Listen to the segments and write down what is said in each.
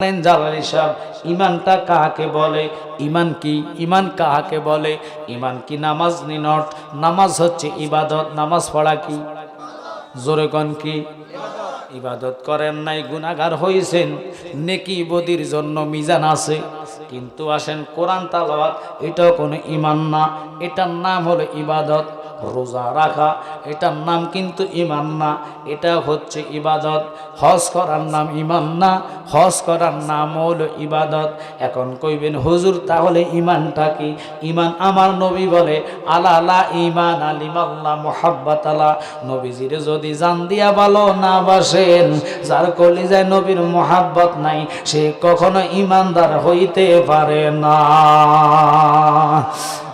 জালালি সাহেব ইমানটা কাহাকে বলে? ইমান কি? ইমান কাহাকে বলে? ইমান কি নামাজ নিনট নামাজ হচ্ছে ইবাদত, নামাজ পড়া কি? জোরে কন কি? ইবাদত করেন নাই গুনাগার হয়েছেন নেকি বদির জন্য মিজান আছে। কিন্তু আসেন কোরআন তালাওয়াত, এটাও কোনো ইমান না, এটার নাম হলো ইবাদত। রোজা রাখা, এটার নাম কিন্তু ইমান না, এটা হচ্ছে ইবাদত। হজ করার নাম ইমান না, হজ করার নাম হলো ইবাদত। এখন কইবেন, হুজুর, তাহলে ইমানটা কি? ইমান আমার নবী বলে, আলা আলা ইমান আলিমাল্লাহ মোহাব্বত আলা। নবীজির যদি জান দিয়া ভালো না বাসেন, যার কলিজায় নবীর মোহাব্বত নাই, সে কখনো ইমানদার হইতে পারে না।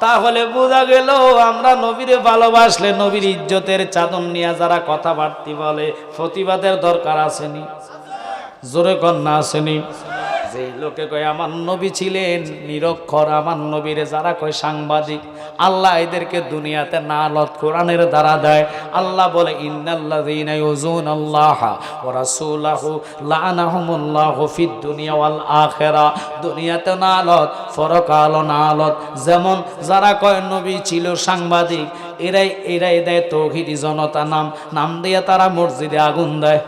তাহলে বোঝা গেল আমরা নবীরে ভালোবাসলে নবীর ইজ্জতের চাদন নিয়ে যারা কথাবার্তি বলে, প্রতিবাদের দরকার আসেনি। জোরে কন্যা আসেনি। যে লোকে কয়, আমার নবী ছিলেন, নিরক্ষর আমার নবীরে যারা কয় সাংবাদিক, আল্লাহ এদেরকে দুনিয়াতে নালত কোরআনের দ্বারা দেয়। আল্লাহ বলে, ইন্নাল্লাযীনা ইউযুনাল্লাহ ওয়া রাসূলাহু লানাহুমুল্লাহু ফিদ দুনিয়া ওয়াল আখিরা দুনিয়াতে নালত পরকাল নালত। যেমন যারা কয়, নবী ছিল সাংবাদিক এরাই এরাই দেয় তৌহিদি জনতা নাম। নাম দিয়ে তারা মসজিদে আগুন দেয়।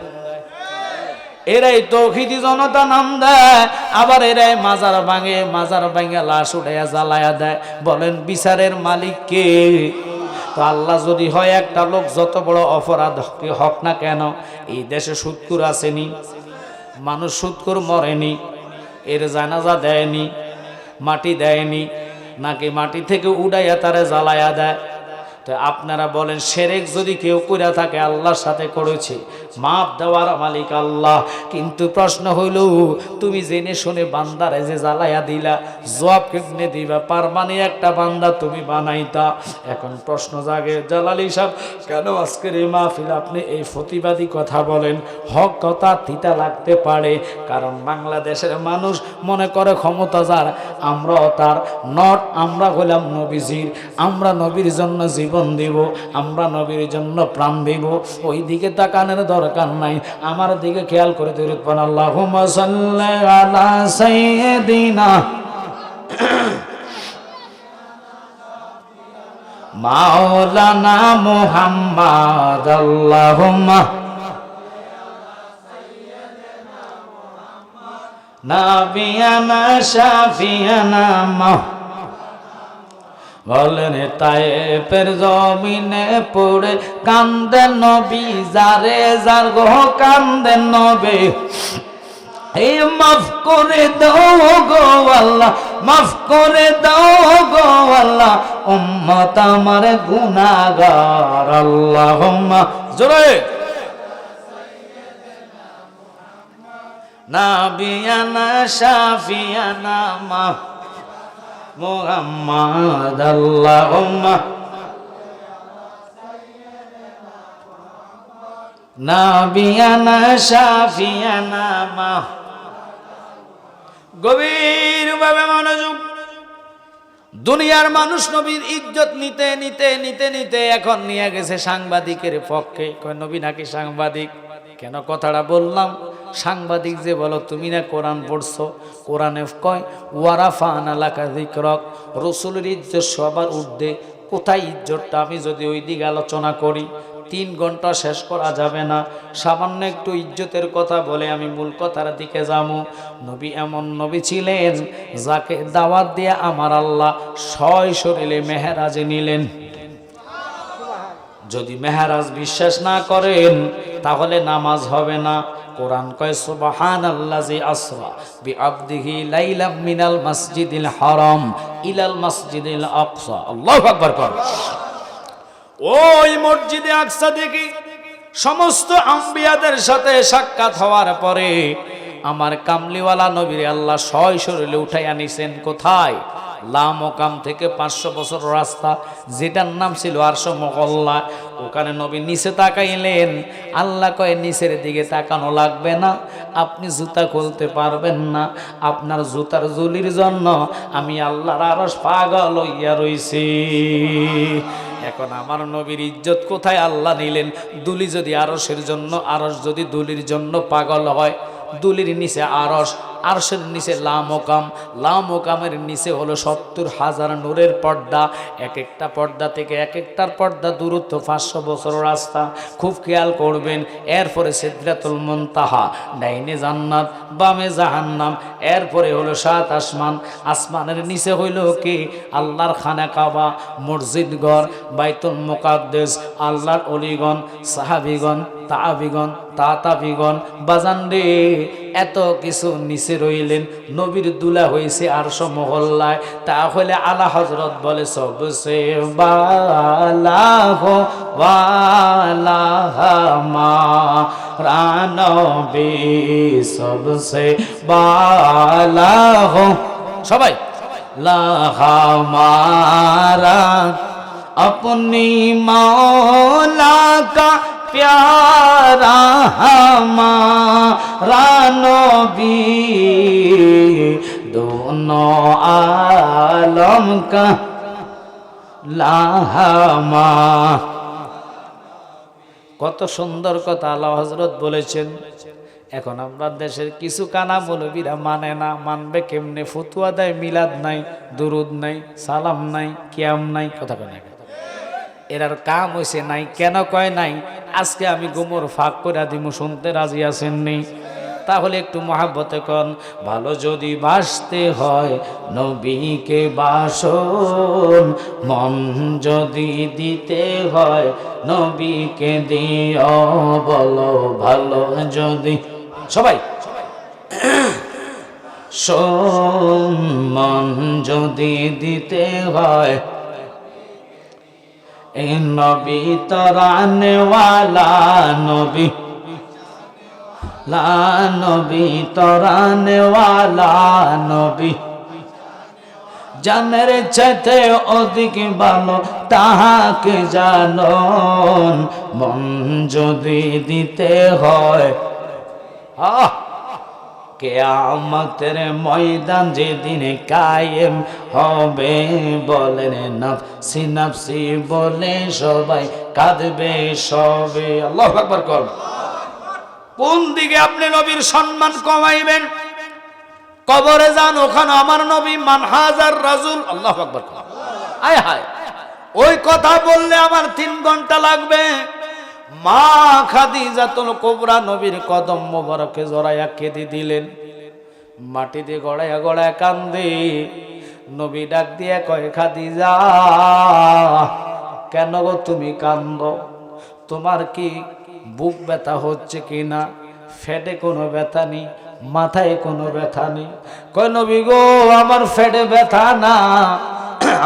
এরাই তৌহিদি জনতা নাম দেয়, আবার এরাই মাজার ভাঙে মাজার ভাঙে লাশ উঠাইয়া জ্বালায়া দেয়। বলেন, বিচারের মালিক কে? তো আল্লাহ যদি হয় একটা লোক, যত বড় অপরাধ হক না কেন, এই দেশে সুৎকুর আসেনি, মানুষ সুৎকুর মরেনি, এর জানাজা দেয়নি, মাটি দেয়নি, নাকি মাটি থেকে উড়াইয়া তারা জ্বালায়া দেয়? তো আপনারা বলেন, সেরেক যদি কেউ করে থাকে, আল্লাহর সাথে করেছে মাপ দেওয়ার মালিক আল্লাহ। কিন্তু প্রশ্ন হইল, তুমি জেনে শুনে বান্দারে যে জ্বালাইয়া দিলা, জবাব কেমনে দিবা? পার মানে একটা বান্দা তুমি বানাইতা। এখন প্রশ্ন জাগে, জালালি সাহেব, কেন আজকের এই মাহফিল আপনি এই প্রতিবাদী কথা বলেন? হক কথা তিতা লাগতে পারে, কারণ বাংলাদেশের মানুষ মনে করে ক্ষমতা যার আমরাও তার নট আমরা হলাম নবীজির, আমরা নবীর জন্য জীবন দিব, আমরা নবীর জন্য প্রাণ দিব। ওই দিকে তাকানোর দরকার নাই। আমার দিকে খেয়াল করে তুলবেন আল্লাহ আলা সাইয়্যিদিনা। মাওলানা মুহাম্মদ, আল্লাহুম্মা। নাবিয়ানা, শাফিয়ানা, মা বলেন তায়েপের জমিনে পড়ে কান্দেন নবী, যারে যার গো কান্দেন নবে। এই মাফ করে দাও গো আল্লাহ, মাফ করে দাও গো আল্লাহ, উম্মত আমার গুনাহগার, আল্লাহুম্মা। জোরে। নাবিয়ানা, শাফিয়ানা, মা মুহাম্মদ আল্লাহুম্মা নাবিয়ানা, শাফিয়ানা, মা। গভীরভাবে মনোযোগ। দুনিয়ার মানুষ নবীর ইজ্জত নিতে নিতে নিতে নিতে এখন নিয়ে গেছে সাংবাদিকের পক্ষে। নবী নাকি সাংবাদিক? কেন কথাটা বললাম। সাংবাদিক যে বলো, তুমি না কোরআন পড়ছো? কোরআনে কয় ওয়ারাফা আনালাকা দিকরক রসুলের ইজ্জত সবার উর্ধে কোথায় ইজ্জতটা? আমি যদি ওই দিকে আলোচনা করি, তিন ঘণ্টা শেষ করা যাবে না। সামান্য একটু ইজ্জতের কথা বলে আমি মূল কথার দিকে যাব। নবী এমন নবী ছিলেন যাকে দাওয়াত দিয়ে আমার আল্লাহ ছয় শরীরে মেহেরাজে নিলেন। যদি মেহারাজ বিশ্বাস না করেন, তাহলে নামাজ হবে না। কোরআন কয় সুবহান আল্লাজি আসরা বি আবদিহি লাইলাম মিনাল মসজিদিল হারাম ইলাল মসজিদিল আকসা। আল্লাহু আকবার কর। ওই মসজিদে আকসা দেখি সমস্ত আম্বিয়াদের সাথে সাক্ষাৎ হওয়ার পরে আমার কামলিওয়ালা নবীর আল্লাহ ছয় শরীরে উঠাই আনিছেন কোথায়? লামকাম থেকে পাঁচশো বছর রাস্তা, যেটার নাম ছিল আরশো মহল্লা ওখানে নবী নিচে তাকাইলেন। আল্লাহ কয়ে, নিচের দিকে তাকানো লাগবে না, আপনি জুতা খুলতে পারবেন না। আপনার জুতার জুলির জন্য আমি আল্লাহর আরস পাগল হইয়া রইছি। এখন আমার নবীর ইজ্জত কোথায়? আল্লাহ নিলেন, দুলি যদি আরসের জন্য আরস যদি দুলির জন্য পাগল হয়, দুলির নিচে আরস আরশের নিচে লা মোকাম। লা মোকামের নিচে হলো সত্তর হাজার নূরের পর্দা। এক একটা পর্দা থেকে এক একটার পর্দা দূরত্ব পাঁচশো বছর রাস্তা। খুব খেয়াল করবেন, এরপরে সিদ্ধাতুল মন্তাহা, ডাইনে জান্নাত, বামে জাহান্নাম, এরপরে হলো সাত আসমান। আসমানের নিচে হইল কি? আল্লাহর খানা কাবা মসজিদ ঘর বাইতুল মোকাদ্দেস, আল্লাহর অলিগণ, সাহাবিগণ তাবিগণ তাতাবিগণ বাজান রে এত কিছু নিচে রইলেন নবীর দুলা হয়েছে আর মহল্লায় তাহলে আলা হজরত বলে সবসে বালাহ মা রানবী সবসে বালাহ সবাই লাহামারা अपनी मौला का प्यारा हमारा नबी दोनों आलम का লাহামা কত সুন্দর কথা আল্লাহ হজরত বলেছেন এখন আমরা দেশের কিছু কানা মৌলবীরা মানে না মানবে কেমনে ফতুয়া দেয় মিলাদ নাই দুরুদ নাই সালাম নাই কিয়াম নাই কথা কয় না এরার কাম হয়েছে নাই কেন কয় নাই আজকে আমি গোমর ফাঁক করে দিমু, শুনতে রাজি আছেন নেই তাহলে একটু মহাব্বতে কন, ভালো যদি বাসতে হয়, নবীকে বাসন, মন যদি দিতে হয়, নবীকে দিও বলো, ভালো যদি। সবাই মন যদি দিতে হয় এ নবী তরানেওয়ালা নবী। লা নবী তরানেওয়ালা নবী। জানের চাইতে অধিক ভালো তাহাকে জানন। মন যদি দিতে হয়। আহ! কেয়ামতের ময়দান যেদিনে কায়েম হবে, বলেন নাফসি নাফসি বলে সবাই কাঁদবে সবে। আল্লাহ আকবার কর। কোন দিকে আপনি নবীর সম্মান কমাইবেন? কবরে যান, ওখানে আমার নবী মানহাজার রাজুল। আল্লাহ আকবার কর। আয় হায়। ওই কথা বললে আমার তিন ঘণ্টা লাগবে। মা খাদি খাদিজাতুল কোবরা নবীর কদম মোবারকে জড়াইয়া কেঁদে দিলেন। মাটিতে গড়াইয়া গড়ায় কান্দে। নবী ডাক দিয়ে কয়, খাদিজা, কেন গো তুমি কান্দ? তোমার কি বুক ব্যথা হচ্ছে কি না ফেটে কোনো ব্যথা নেই, মাথায় কোনো ব্যথা নেই? কয়, নবী গো, আমার ফেটে ব্যথা না,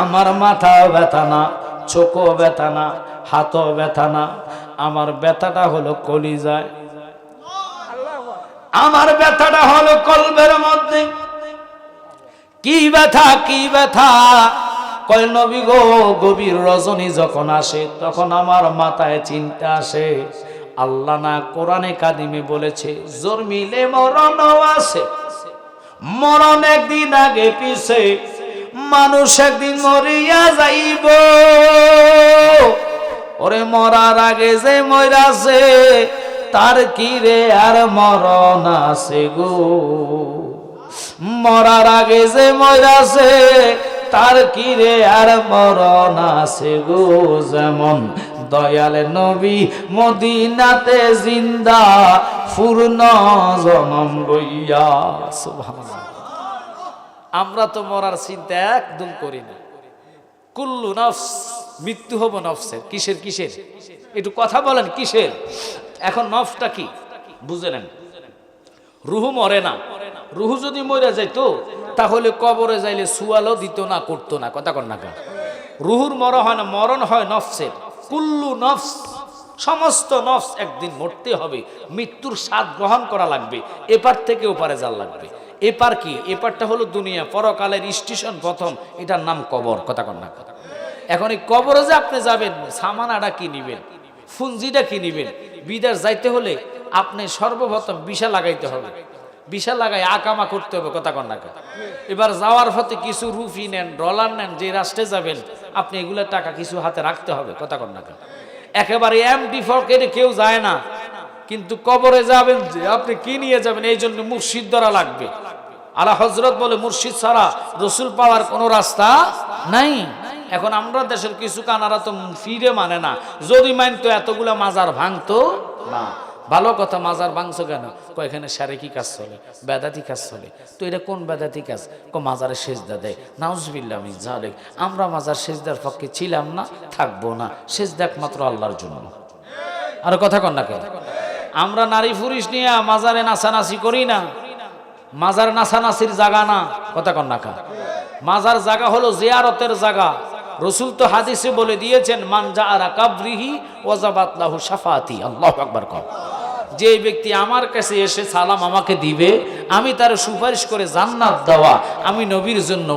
আমার মাথাও ব্যথা না। চোখও ব্যথা না, হাতও ব্যথা না, আমার ব্যথাটা হলো কলিজায়। আমার ব্যথাটা হলো কলবের মধ্যে। কি ব্যথা কি ব্যথা? কয়, নবী গো, গভীর রজনী যখন আসে, তখন আমার মাথায় চিন্তা আসে। আল্লাহ না কোরআনে কাদিমে বলেছে, জোর মিলে মরণ আছে। মরণ একদিন আগে পিছে মানুষ একদিন মরিয়া যাইব। ওরে মরার আগে যে মরাছে তার কি রে আর মরণ আছে গো? মরার আগে যে মরাছে তার কি রে আর মরণ আছে গো? যেমন দয়াল নবী মদিনাতে জিন্দা, পূর্ণ জনম লইয়া, সুবহানাল্লাহ। আমরা তো মরার চিন্তা একদম করি না। কুল্লু নফস, মৃত্যু হব নফসের। কিসের কিসের? একটু কথা বলেন, কিসের? এখন নফসটা কি? বুঝে নেন। রুহু মরে না। রুহু যদি মরে যাইতো, তাহলে কবরে যাইলে সুয়ালও দিত না, করতো না। কথা কর না কা রুহুর মর হয় না, মরণ হয় নফসের। কুল্লু নফস, সমস্ত নফস একদিন মরতে হবে। মৃত্যুর স্বাদ গ্রহণ করা লাগবে। এপার থেকে ওপারে যাওয়া লাগবে। এপার কি? এপারটা হলো দুনিয়া, পরকালের স্টেশন প্রথম। এটার নাম কবর, কথা না। কথা এখন এই কবরে যে আপনি যাবেন, সামানাটা কি নিবেন? ফুঞ্জিটা কি নিবেন? বিদেশ যাইতে হলে আপনি সর্বপ্রথম বিষা লাগাইতে হবে। বিষা লাগাই আকামা করতে হবে, কথা না কথা। এবার যাওয়ার পথে কিছু রুফি নেন, ডলার নেন, যে রাষ্ট্রে যাবেন, আপনি এগুলো টাকা কিছু হাতে রাখতে হবে, কথা না কথা। একেবারে এমডি ফকেটে কেউ যায় না। কিন্তু কবরে যাবেন যে আপনি কি নিয়ে যাবেন, এই জন্য মুর্শিদ ধরা লাগবে। আলা হজরত বলে, মুর্শিদ ছাড়া রসুল পাওয়ার কোনো রাস্তা নাই। এখন আমরা দেশের কিছু কানারা তো ফিরে মানে না। যদি মানতো এতগুলা মাজার ভাঙতো না। ভালো কথা, মাজার ভাঙছো কেন? এখানে সারে কি কাজ চলে? বেদাতি কাজ চলে। তো এটা কোন বেদাতি কাজ? কো মাজারে সেজদা দেয়। নাউজবিল্লা আমি আমরা মাজার সেজদার পক্ষে ছিলাম না, থাকব না। সেজদা একমাত্র আল্লাহর জন্য। আর কথা কন না কেন? আমরা নারী পুরুষ নিয়ে মাজারে নাচানাচি করি না। মাজার নাচানাচির জায়গা না। কথা কন না মাজার জায়গা হলো জিয়ারতের জায়গা। রসুল তো হাদিসে বলে দিয়েছেন, মান জাআরা কাবরিহি ওয়াজাবাত লাহু শাফাতি। আল্লাহু আকবার কর যে ব্যক্তি আমার কাছে এসে সালাম আমাকে দিবে, আমি তার সুপারিশ করে জান্নাত দেওয়া। আমি নবীর জন্য